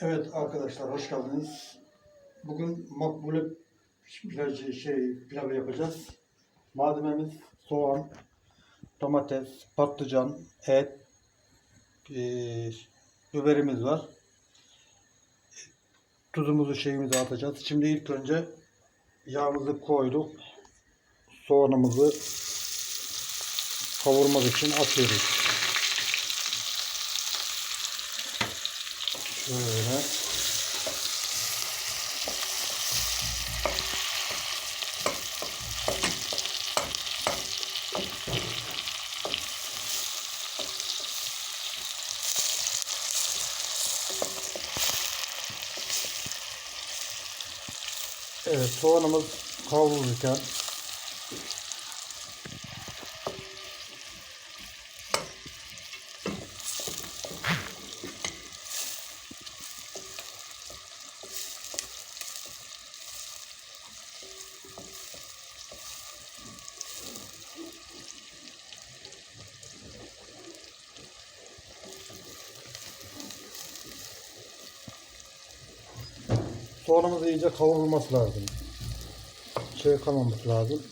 Evet arkadaşlar hoş geldiniz. Bugün makbule pilavı, şey, pilavı yapacağız. Malzememiz soğan, domates, patlıcan, et, eee, biberimiz var. Tuzumuzu şeyimizi atacağız. Şimdi ilk önce yağımızı koyduk. Soğanımızı kavurmak için atıyoruz. Şöyle. Evet soğanımız kavrulurken soğanımız iyice kavrulması lazım. Şey kalmaması lazım.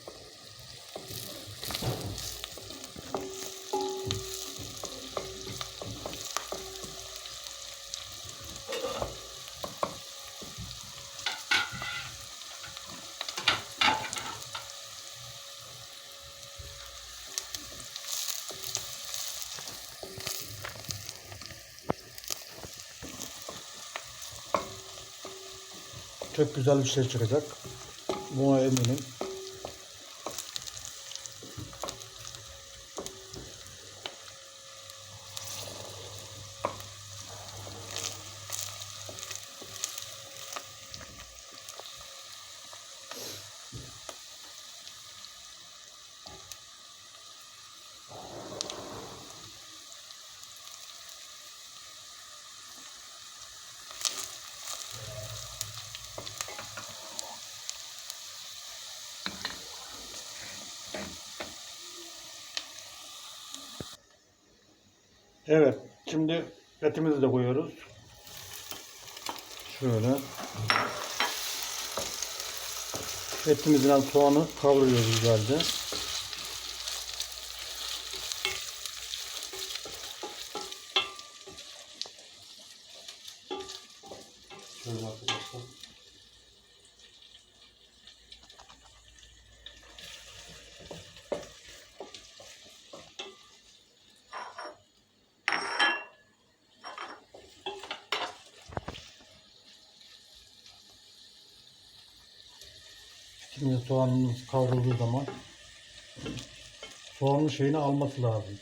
Çok güzel bir şey çıkacak. Buna eminim. Evet. Şimdi etimizi de koyuyoruz. Şöyle. Etimizden soğanı kavuruyoruz güzelce. Şöyle arkadaşlar. Şimdi soğanımız kavrulduğu zaman soğanın şeyini alması lazım.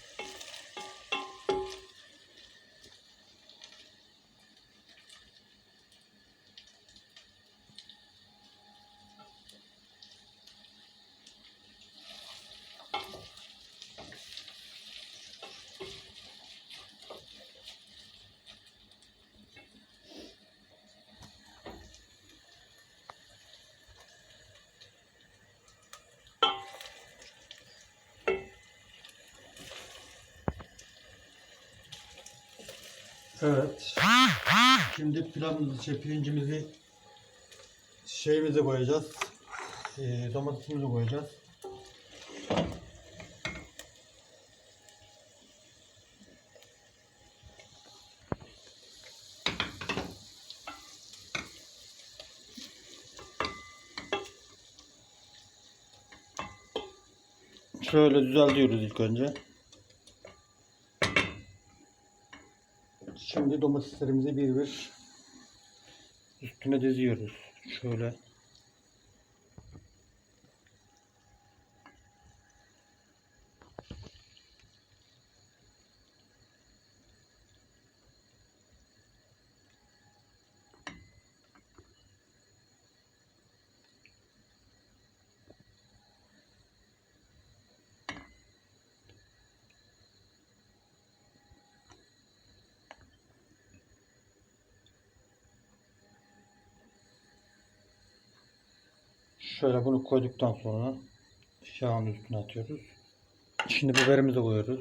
Evet. Şimdi pilavımızı, şey, pirincimizi şeyimize koyacağız. Ee, domatesimizi koyacağız. Şöyle düzeltiyoruz ilk önce. Şimdi domateslerimizi bir bir üstüne diziyoruz. Şöyle. Şöyle bunu koyduktan sonra yağın üstüne atıyoruz. Şimdi biberimizi koyuyoruz.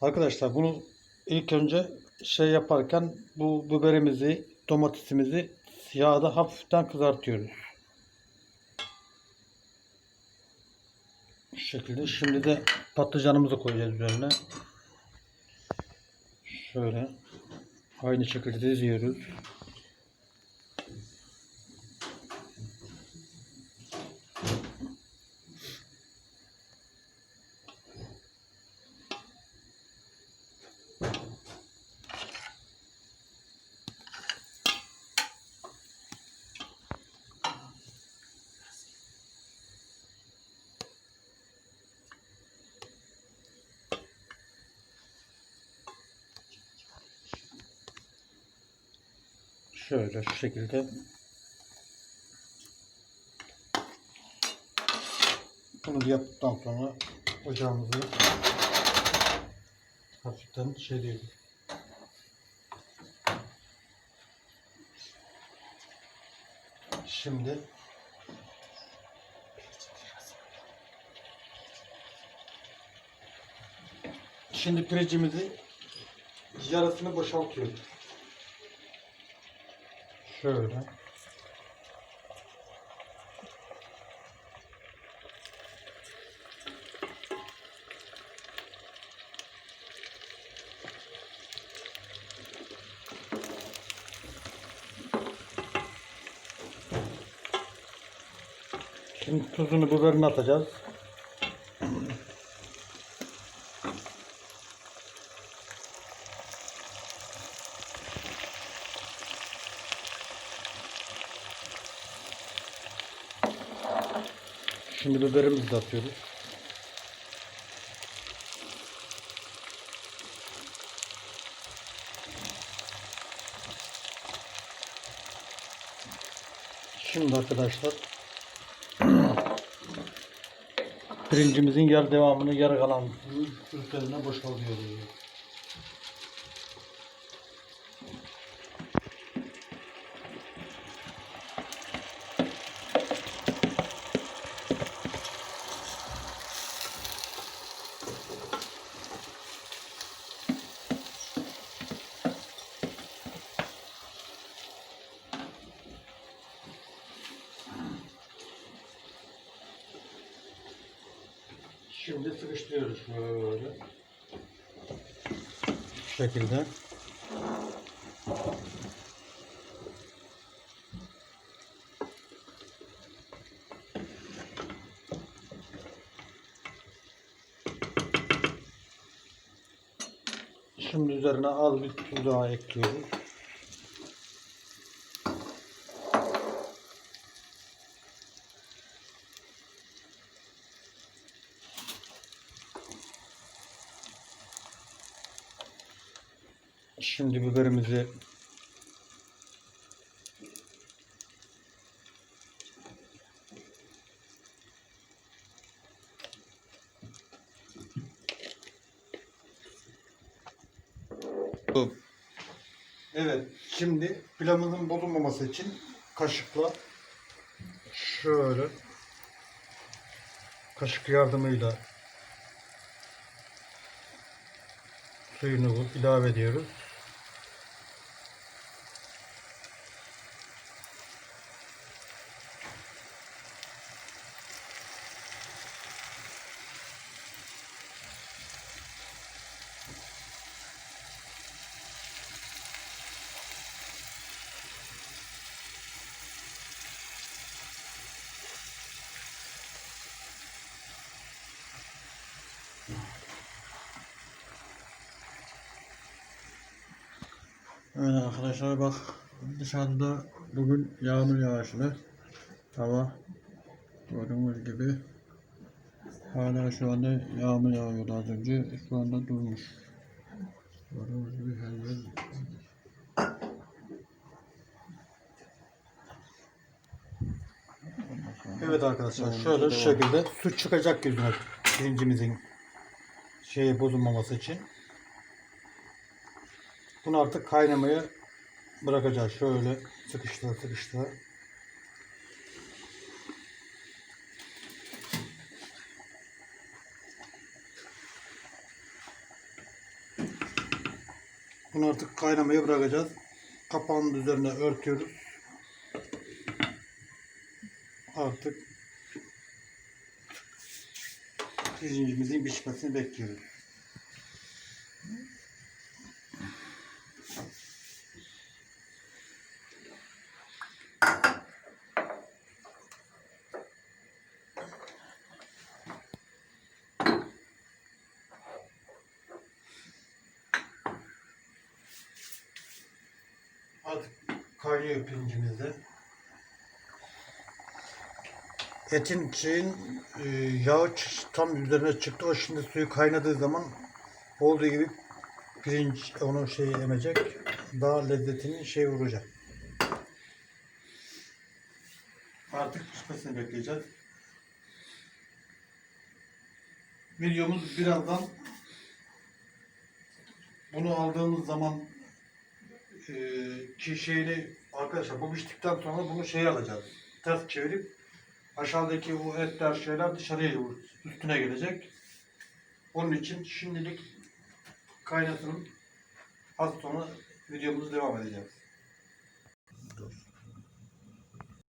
Arkadaşlar bunu ilk önce şey yaparken bu biberimizi, domatesimizi yağda hafiften kızartıyoruz. Bu şekilde. Şimdi de patlıcanımızı koyacağız üzerine. Şöyle. Aynı şekilde diziyoruz. Şöyle şu şekilde. Bunu yaptıktan sonra ocağımızı hafiften diyelim. Şimdi Şimdi pirincimizi yarısını boşaltıyoruz. Şöyle. Şimdi tuzunu biberini atacağız. Şimdi biberimizi de atıyoruz. Şimdi arkadaşlar pirincimizin yer devamını yarı kalan üzerine boşaltıyoruz. Şimdi sıkıştırıyoruz şöyle. Şu şekilde. Şimdi üzerine az bir tuz daha ekliyoruz. Şimdi biberimizi Evet, şimdi pilavımızın bozulmaması için kaşıkla şöyle kaşık yardımıyla suyunu ilave ediyoruz. Evet arkadaşlar bak dışarıda bugün yağmur yağışlı hava gördüğünüz gibi hala şu anda yağmur yağıyordu az önce şu anda durmuş. Gördüğünüz gibi her yer Evet arkadaşlar şöyle şu şekilde su çıkacak yüzüne pirincimizin şeyi bozulmaması için. Bunu artık kaynamaya bırakacağız. Şöyle sıkıştıra sıkıştıra. Bunu artık kaynamaya bırakacağız. Kapağının üzerine örtüyoruz. Artık pirincimizin pişmesini bekliyoruz. Artık kaynıyor pirincimiz de. Etin şeyin e, yağı tam üzerine çıktı. O şimdi suyu kaynadığı zaman olduğu gibi pirinç onu şey emecek. Daha lezzetini şey vuracak. Artık pişmesini bekleyeceğiz. Videomuz birazdan bunu aldığımız zaman e, şeyini arkadaşlar bu piştikten sonra bunu şeye alacağız. Ters çevirip aşağıdaki o etler şeyler dışarıya üstüne gelecek. Onun için şimdilik kaynatın. Az sonra videomuzu devam edeceğiz.